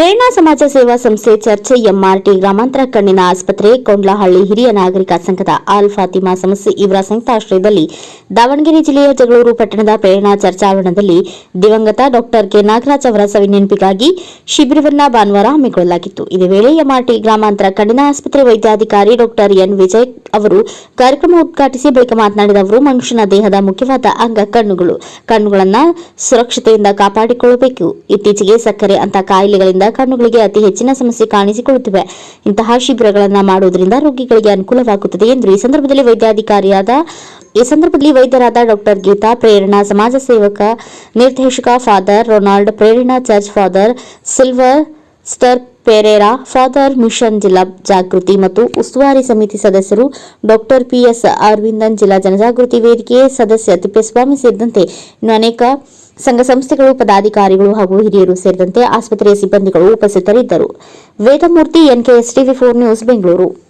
ಪ್ರೇರಣಾ ಸಮಾಜ ಸೇವಾ ಸಂಸ್ಥೆ ಚರ್ಚೆ ಎಂಆರ್ಟಿ ಗ್ರಾಮಾಂತರ ಕಣ್ಣಿನ ಆಸ್ಪತ್ರೆ ಕೊಂಡ್ಲಹಳ್ಳಿ ಹಿರಿಯ ನಾಗರಿಕ ಸಂಘದ ಆಲ್ ಫಾತಿಮಾ ಸಂಸ್ಥೆ ಇವರ ಸಂಯುಕ್ತಾಶ್ರಯದಲ್ಲಿ ದಾವಣಗೆರೆ ಜಿಲ್ಲೆಯ ಜಗಳೂರು ಪಟ್ಟಣದ ಪ್ರೇರಣಾ ಚರ್ಚಾವರಣದಲ್ಲಿ ದಿವಂಗತ ಡಾಕ್ಟರ್ ಕೆ ನಾಗರಾಜ್ ಅವರ ಸವಿನೆನಪಿಗಾಗಿ ಶಿಬಿರವನ್ನ ಭಾನುವಾರ ಹಮ್ಮಿಕೊಳ್ಳಲಾಗಿತ್ತು. ಇದೇ ವೇಳೆ ಎಂಆರ್ಟಿ ಗ್ರಾಮಾಂತರ ಕಣ್ಣಿನ ಆಸ್ಪತ್ರೆ ವೈದ್ಯಾಧಿಕಾರಿ ಡಾಕ್ಟರ್ ಎನ್ ವಿಜಯ್ ಅವರು ಕಾರ್ಯಕ್ರಮ ಉದ್ಘಾಟಿಸಿ ಬಳಿಕ ಮಾತನಾಡಿದ ಅವರು, ಮನುಷ್ಯನ ದೇಹದ ಮುಖ್ಯವಾದ ಅಂಗ ಕಣ್ಣುಗಳು. ಕಣ್ಣುಗಳನ್ನು ಸುರಕ್ಷತೆಯಿಂದ ಕಾಪಾಡಿಕೊಳ್ಳಬೇಕು. ಇತ್ತೀಚೆಗೆ ಸಕ್ಕರೆ ಅಂತ ಕಾಯಿಲೆಗಳಿಂದ ಕಣ್ಣುಗಳಿಗೆ ಅತಿ ಹೆಚ್ಚಿನ ಸಮಸ್ಯೆ ಕಾಣಿಸಿಕೊಳ್ಳುತ್ತಿವೆ. ಇಂತಹ ಶಿಬಿರಗಳನ್ನು ಮಾಡುವುದರಿಂದ ರೋಗಿಗಳಿಗೆ ಅನುಕೂಲವಾಗುತ್ತದೆ ಎಂದು ಈ ಸಂದರ್ಭದಲ್ಲಿ ವೈದ್ಯಾಧಿಕಾರಿಯಾದ, ಈ ಸಂದರ್ಭದಲ್ಲಿ ವೈದ್ಯರಾದ ಡಾಕ್ಟರ್ ಗೀತಾ, ಪ್ರೇರಣಾ ಸಮಾಜ ಸೇವಕ, ನಿರ್ದೇಶಕ father Ronald, Prerana church father Silvester Pereira, father mission ಜಿಲ್ಲಾ ಜಾಗೃತಿ ಮತ್ತು ಉಸ್ತುವಾರಿ ಸಮಿತಿ ಸದಸ್ಯರು ಡಾಕ್ಟರ್ ಪಿಎಸ್. ಅರವಿಂದನ್ ಜಿಲ್ಲಾ ಜನಜಾಗೃತಿ ವೇದಿಕೆ ಸದಸ್ಯ ತಿಪ್ಪೇಸ್ವಾಮಿ ಸೇರಿದಂತೆ ಇನ್ನು ಅನೇಕ ಸಂಘ ಸಂಸ್ಥೆಗಳು, ಪದಾಧಿಕಾರಿಗಳು ಹಾಗೂ ಹಿರಿಯರು ಸೇರಿದಂತೆ ಆಸ್ಪತ್ರೆಯ ಸಿಬ್ಬಂದಿಗಳು ಉಪಸ್ಥಿತರಿದ್ದರು. Vedamurthy NKS TV four news, Bengaluru.